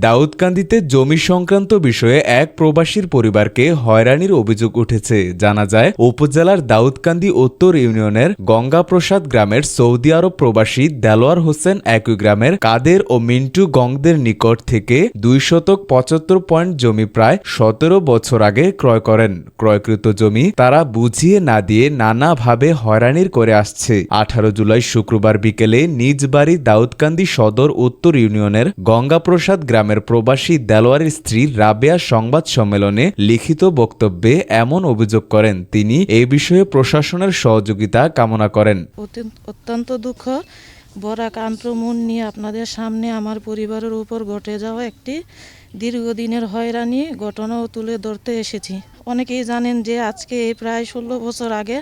দাউদকান্দিতে জমি সংক্রান্ত বিষয়ে এক প্রবাসীর পরিবারকে হয়রানির অভিযোগ উঠেছে। জানা যায়, উপজেলার দাউদকান্দি উত্তর ইউনিয়নের গঙ্গাপ্রসাদ গ্রামের সৌদি আরব প্রবাসী দেলোয়ার হোসেন একই গ্রামের কাদের ও মিন্টু গংদের নিকট থেকে দুই শতক পঁচাত্তর পয়েন্ট জমি প্রায় সতেরো বছর আগে ক্রয় করেন। ক্রয়কৃত জমি তারা বুঝিয়ে না দিয়ে নানাভাবে হয়রানির করে আসছে। আঠারো জুলাই শুক্রবার বিকেলে নিজ বাড়ি দাউদকান্দি সদর উত্তর ইউনিয়নের গঙ্গাপ্রসাদ গ্রামের প্রবাসী দেলোয়ারের স্ত্রী রাবেয়া সংবাদ সম্মেলনে লিখিত বক্তব্যে এমন অভিযোগ করেন, তিনি এই বিষয়ে প্রশাসনের সহযোগিতা কামনা করেন। অত্যন্ত দুঃখ। বরাকান্ত মন নিয়ে আপনাদের সামনে আমার পরিবারের উপর ঘটে যাওয়া একটি দীর্ঘদিনের হয়রানি ঘটনাও তুলে ধরতে এসেছি। অনেকেই জানেন যে আজকে প্রায় ষোলো বছর আগে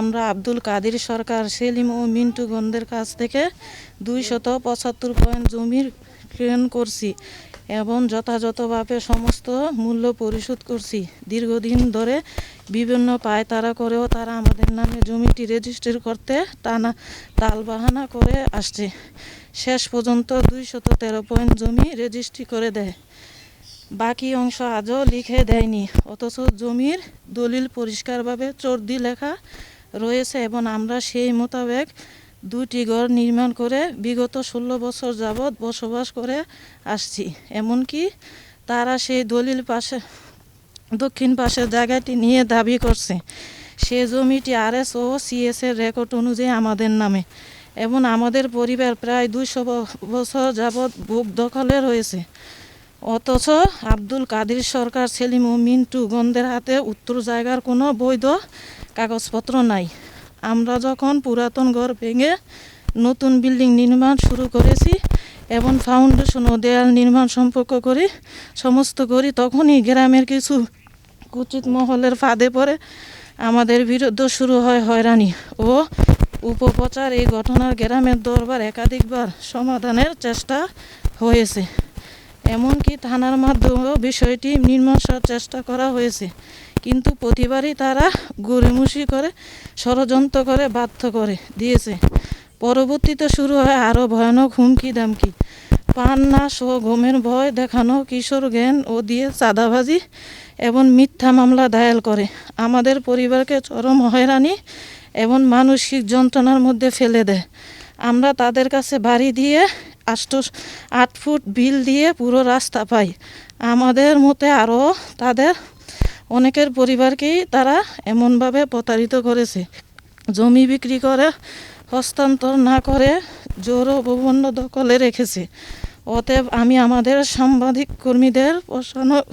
আমরা আব্দুল কাদির সরকার সেলিম ও মিন্টু গন্ধের কাছ থেকে দুই শত পঁচাত্তর পয়েন্ট জমির ক্রয়ণ করছি এবং যথাযথভাবে সমস্ত মূল্য পরিশোধ করছি। দীর্ঘদিন ধরে বিভিন্ন পায় তারা করেও তারা আমাদের নামে জমিটি রেজিস্ট্রি করতে টানা তালবাহানা করে আসছে। শেষ পর্যন্ত দুইশত তেরো পয়েন্ট জমি রেজিস্ট্রি করে দেয়। বাকি অংশ আজও লিখে দেয়নি, অথচ জমির দলিল পরিষ্কারভাবে চর্দি লেখা রয়েছে এবং আমরা সেই মোতাবেক দুটি ঘর নির্মাণ করে বিগত ষোলো বছর যাবৎ বসবাস করে আসছি। এমনকি তারা সেই দলিল পাশে, দক্ষিণ পাশের জায়গাটি নিয়ে দাবি করছে। সে জমিটি আরএস ও সিএস এর রেকর্ড অনুযায়ী আমাদের নামে এবং আমাদের পরিবার প্রায় দুইশো বছর যাবৎ বুক দখলে রয়েছে। অথচ আব্দুল কাদির সরকার সেলিম ও মিন্টু গন্ধের হাতে উত্তর জায়গার কোনো বৈধ কাগজপত্র নাই। আমরা যখন পুরাতন ঘর ভেঙে নতুন বিল্ডিং নির্মাণ শুরু করেছি এবং ফাউন্ডেশন ও দেয়াল নির্মাণ সম্পর্ক করি, সমস্ত করি, তখনই গ্রামের কিছু কুচিত মহলের ফাঁদে পড়ে আমাদের বিরুদ্ধে শুরু হয় হয়রানি ও উপপ্রচার। এই ঘটনার গ্রামের দরবার একাধিকবার সমাধানের চেষ্টা হয়েছে। এমনকি থানার মাধ্যমেও বিষয়টি মীমাংসার চেষ্টা করা হয়েছে। কিন্তু প্রতিবারই তারা গড়িমুষি করে, ষড়যন্ত্র করে, বাধ্য করে দিয়েছে। পরবর্তীতে শুরু হয় আরও ভয়ানক হুমকি দামকি পান না সহ ঘুমের ভয় দেখানো কিশোর জ্ঞান ও দিয়ে চাঁদাবাজি এবং মিথ্যা মামলা দায়ের করে। আমাদের পরিবারকে চরম হয়রানি এবং মানসিক যন্ত্রণার মধ্যে ফেলে দেয়। আমরা তাদের কাছে বাড়ি দিয়ে আষ্ট আট ফুট বিল দিয়ে পুরো রাস্তা পাই। আমাদের মতে আরও তাদের অনেকের পরিবারকেই তারা এমনভাবে প্রতারিত করেছে। জমি বিক্রি করে, হস্তান্তর না করে জোর ভূখণ্ড দখলে রেখেছে। অতএব আমি আমাদের সাংবাদিক কর্মীদের প্রশাসনক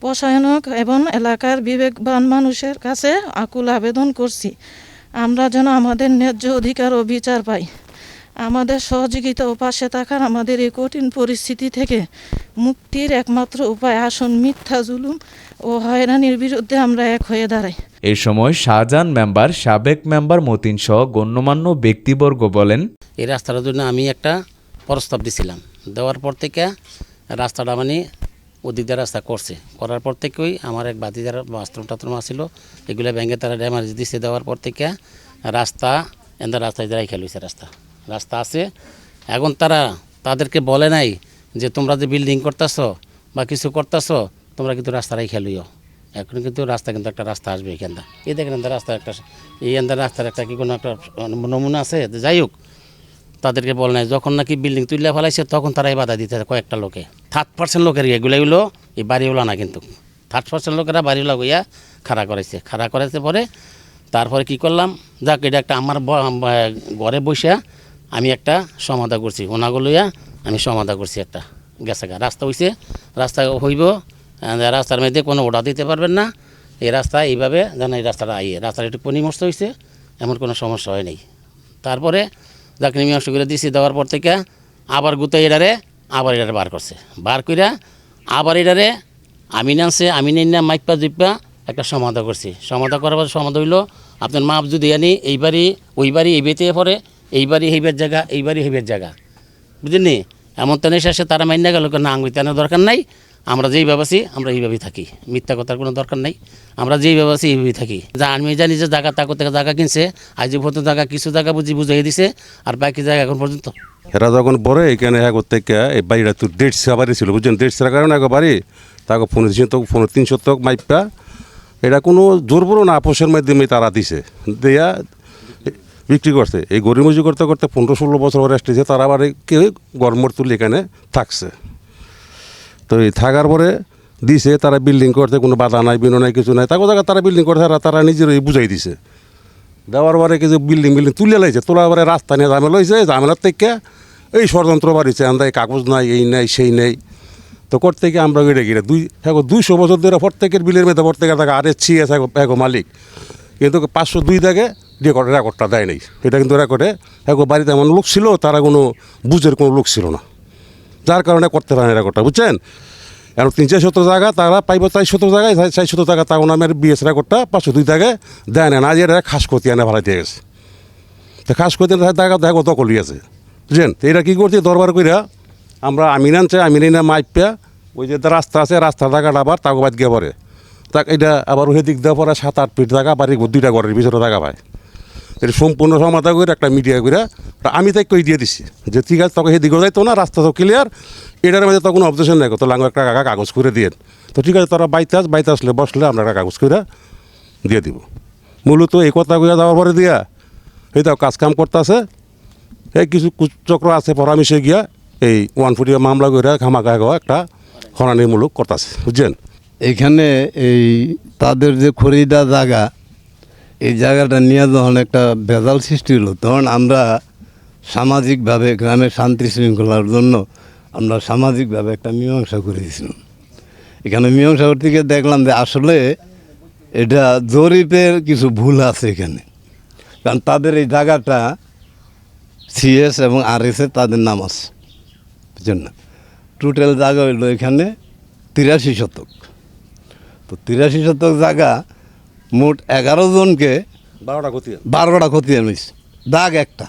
প্রশাসনক এবং এলাকার বিবেকবান মানুষের কাছে আকুল আবেদন করছি। আমরা যেন আমাদের ন্যায্য অধিকার ও বিচার পাই। আমাদের সহযোগিতা ও পাশে থাকার আমাদের এই কঠিন পরিস্থিতি থেকে মুক্তির একমাত্র উপায় আসন মিথ্যা জুলুম ও হয়রানির বিরুদ্ধে আমরা এক হয়ে দাঁড়াই। এ সময় শাহজাহান মেম্বার সাবেক মেম্বার মতিন সহ গণ্যমান্য ব্যক্তিবর্গ বলেন এই রাস্তাটার জন্য আমি একটা প্রস্তাব দিছিলাম। দেওয়ার পর থেকে রাস্তাটা মানে ওদিকদার রাস্তা করছে। করার পর থেকেই আমার এক বাতিদার বাথরুম টাথরুম আসছিল এগুলো ব্যাঙ্গে তারা ড্যামারেজ দিছে। দেওয়ার পর থেকে রাস্তা এদের রাস্তায় যারাই খেলছে রাস্তা। রাস্তা আছে এখন তারা তাদেরকে বলে নাই যে তোমরা যে বিল্ডিং করতেছ বা কিছু করতেছ, তোমরা কিন্তু রাস্তাটাই খেলুইও এখন কিন্তু রাস্তা কিন্তু একটা রাস্তা আসবে এখানটা। এই দেখেন রাস্তার একটা, এই রাস্তার একটা কি কোনো একটা নমুনা আছে? যাই হোক, তাদেরকে বল নাই, যখন নাকি বিল্ডিং তুলে ফেলাইছে, তখন তারাই বাধা দিতে কয়েকটা লোকে। থার্ড পার্সেন্ট লোকের এগুলো এগুলো এই বাড়িওয়ালা না কিন্তু। থার্ড পার্সেন্ট লোকেরা বাড়িওয়ালা গইয়া খাড়া করাইছে। খাড়া করাইতে পরে তারপরে কি করলাম? যাক, এটা একটা আমার ঘরে বসে আমি একটা সমাধা করছি। ওনাগুলোইয়া আমি সমাধা করছি একটা গেছে রাস্তা হইছে, রাস্তা হইব রাস্তার মধ্যে কোনো ওটা দিতে পারবেন না। এই রাস্তা এইভাবে যেন এই রাস্তাটা আইয়ে, রাস্তাটা একটু পরিমর্শ হয়েছে এমন কোনো সমস্যা হয় নাই। তারপরে যাকে মীমাংসা করে দিছি দেওয়ার পর থেকে আবার গুতে এটারে আবার এটারে বার করছে। বার কইরা আবার এটারে আমি নামছে আমি না মাইপা জিপা একটা সমাধা করছি। সমাধা করার পর সমাধা হইল, আপনার মাপ যদি আনি এই বাড়ি ওই বাড়ি এই বেতে পরে এই বাড়ি হেবের জায়গা এই বাড়ি হেবের জায়গা বুঝলি এমন তেনে শেষে তারা মান্য গেল না, আঙ্গুই তেনে দরকার নাই। আমরা যেই আছি আমরা এইভাবেই থাকি। মিথ্যা কথার কোনো দরকার নাই। আমরা যেই আছি এইভাবেই থাকি। যা আমি জানি যে জায়গা তাকে থেকে জায়গা কিনছে, আজ পর্যন্ত জায়গা কিছু জায়গা বুঝি বুঝাই দিছে, আর বাকি জায়গা এখন পর্যন্ত। এরা যখন পরে এখানে এক থেকে এই বাড়িটা তো দেড়শা বাড়ি ছিল, বুঝছেন? দেড়শার কারণে এক বাড়ি, তাকে ফোন তো ফোন তিনশো তক মাইপা। এটা কোনো জোর বড় না, আপোষের মাধ্যমে তারা দিছে। দেয়া বিক্রি করছে। এই গরিমজি করতে করতে পনেরো ষোলো বছর পরে আসতেছে তারা আবার কেউ গরমর তুলে এখানে থাকছে। তো এই থাকার পরে দিছে, তারা বিল্ডিং করতে কোনো বাধা নাই বিনো নাই, কিছু নাই। তাকে জায়গা তারা বিল্ডিং করতে তারা তারা নিজেরই বুঝাই দিছে। দেওয়ার পরে কিছু বিল্ডিং বিল্ডিং তুলে লাইছে। তোলার পরে রাস্তা নিয়ে ঝামেলা হয়েছে ঝামেলার থেকে এই ষড়যন্ত্র বাড়িছে আমরা এই কাগজ নাই, এই নাই, সেই নেই। তো করতে গিয়ে আমরা গিয়ে গিয়ে দুই হ্যাঁ দুইশো বছর ধরে প্রত্যেকের বিলের মেয়েদের প্রত্যেকের থাকে, আরে ছি আছে এক মালিক। কিন্তু পাঁচশো দুই দাগে রেকর্ড রেকর্ডটা দেয় নাই। এটা কিন্তু রেকর্ডে এক বাড়িতে এমন লোক ছিল, তারা কোনো বুঝের কোনো লোক ছিল না। যার কারণে করতে পারে না রেকর্ডটা বুঝছেন? এখন তিন চার শত জায়গা তারা পাইব, চার শত জায়গায়, চার শত টাকা তাও নামের বিএস রেকর্ডটা পাঁচশো দুই জায়গায় দেয় না যে এটা খাস করতে আনে ভাড়া দিয়ে গেছে। তো খাস করতে জায়গা দেখো দখল আছে বুঝলেন তো এটা কী করছে, দরবার কইরা আমরা আমিন আনছে আমিনা মাইপিয়া ওই যে রাস্তা আছে, রাস্তা জায়গাটা আবার তাকে বাদ গিয়ে পরে তাক এটা আবার ওই দিক দেওয়া পরে সাত আট ফিট জায়গা বাড়ি দুইটা ঘরের ভিতরে জায়গা পায়। সম্পূর্ণ সমাধা করে একটা মিডিয়া করে আমি তাই কই দিয়ে দিছি যে ঠিক আছে তোকে সেদিকে যাইতো না, রাস্তা তো ক্লিয়ার এটার মধ্যে তো কোনো অবজেকশন নাই। তো লাঙ্গ একটা কাকা কাগজ করে দিয়ে। তো ঠিক আছে, তোরা বাইতে আস, বাইতে আসলে বসলে আমরা একটা কাগজ করে দিয়ে দিব। মূলত এই কথা কইয়া যাওয়ার পরে দিয়া, এই তো কাজ কাম করতেছে, এই কিছু চক্র আছে পরামর্শে গিয়া এই ওয়ান ফুটিয়া মামলা করে খামাখা একটা হরানিমূলক করতেছে, বুঝছেন? এখানে এই তাদের যে খরিদা জায়গা এই জায়গাটা নিয়ে যখন একটা ভেজাল সৃষ্টি হলো, তখন আমরা সামাজিকভাবে গ্রামের শান্তি শৃঙ্খলার জন্য আমরা সামাজিকভাবে একটা মীমাংসা করেছিলাম। এখানে মীমাংসা করতে গিয়ে দেখলাম যে আসলে এটা জরিপের কিছু ভুল আছে এখানে। কারণ তাদের এই জায়গাটা সিএস এবং আর এস তাদের নাম আছে। বুঝছেন না? টোটাল জায়গা হইল এখানে তিরাশি শতক। তো তিরাশি শতক জায়গা মোট এগারো জনকে বারোটা ক্ষতি বারোটা ক্ষতি আনিস দাগ একটা।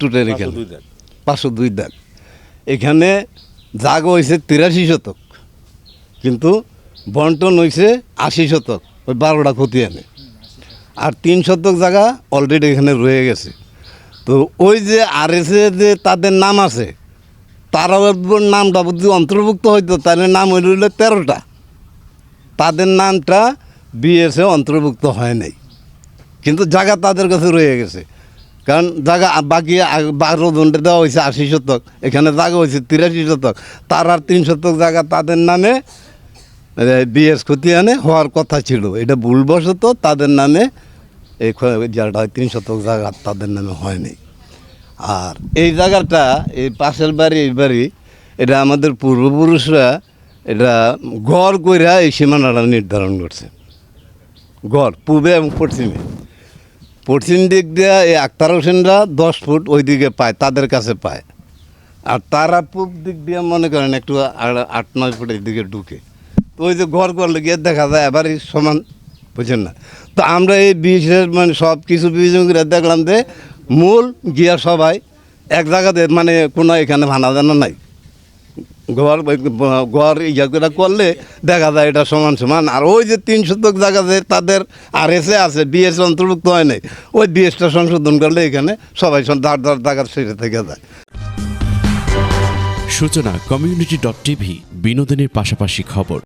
টোটাল এখানে দুই দাগ। পাঁচশো দুই দাগ। এখানে দাগ হয়েছে তিরাশি শতক। কিন্তু বন্টন হয়েছে আশি শতক। ওই বারোটা ক্ষতি আনে আর তিন শতক জায়গা অলরেডি এখানে রয়ে গেছে। তো ওই যে আর যে তাদের নাম আছে তারা নামটা যদি অন্তর্ভুক্ত হইতো তাহলে নাম হইল হইল তেরোটা। তাদের নামটা বিএসএ অন্তর্ভুক্ত হয় নাই। কিন্তু জায়গা তাদের কাছে রয়ে গেছে। কারণ জায়গা বাকি বারো জনটা দেওয়া হয়েছে আশি শতক, এখানে জায়গা হয়েছে তিরাশি শতক। তার আর তিন শতক জায়গা তাদের নামে বিএস খতিয়ানে হওয়ার কথা ছিল। এটা ভুলবশত তাদের নামে এই জায়গাটা তিন শতক জায়গা তাদের নামে হয়নি আর এই জায়গাটা, এই পাশের বাড়ি, এই বাড়ি, এটা আমাদের পূর্বপুরুষরা এটা গড় কইরা এই সীমানাটা নির্ধারণ করছে। গড় পূবে এবং পশ্চিমে। পশ্চিম দিক দিয়ে এই আক্তার হোসেনরা দশ ফুট ওই দিকে পায়, তাদের কাছে পায়। আর তারা পূব দিক দিয়ে মনে করেন একটু আট, নয় ফুটের দিকে ঢুকে। তো ওই যে ঘর করলে গিয়ে দেখা যায় এবারই সমান, বুঝছেন না? তো আমরা এই বিশেষ মানে সব কিছু বিবেচনা করে দেখলাম যে মূল গিয়া সবাই এক জায়গাতে মানে কোনো এখানে ভানা জানা নাই। ঘর ঘর ইয়া করলে দেখা যায় এটা সমান সমান। আর ওই যে তিন শতক যায় তাদের আর এসে আছে বিএস অন্তর্ভুক্ত হয় নাই, ওই বিএসটা সংশোধন করলে এখানে সবাই দাঁড় দাঁড় জায়গার সেটা থেকে যায়। সূচনা কমিউনিটি ডট টিভি বিনোদনের পাশাপাশি খবর।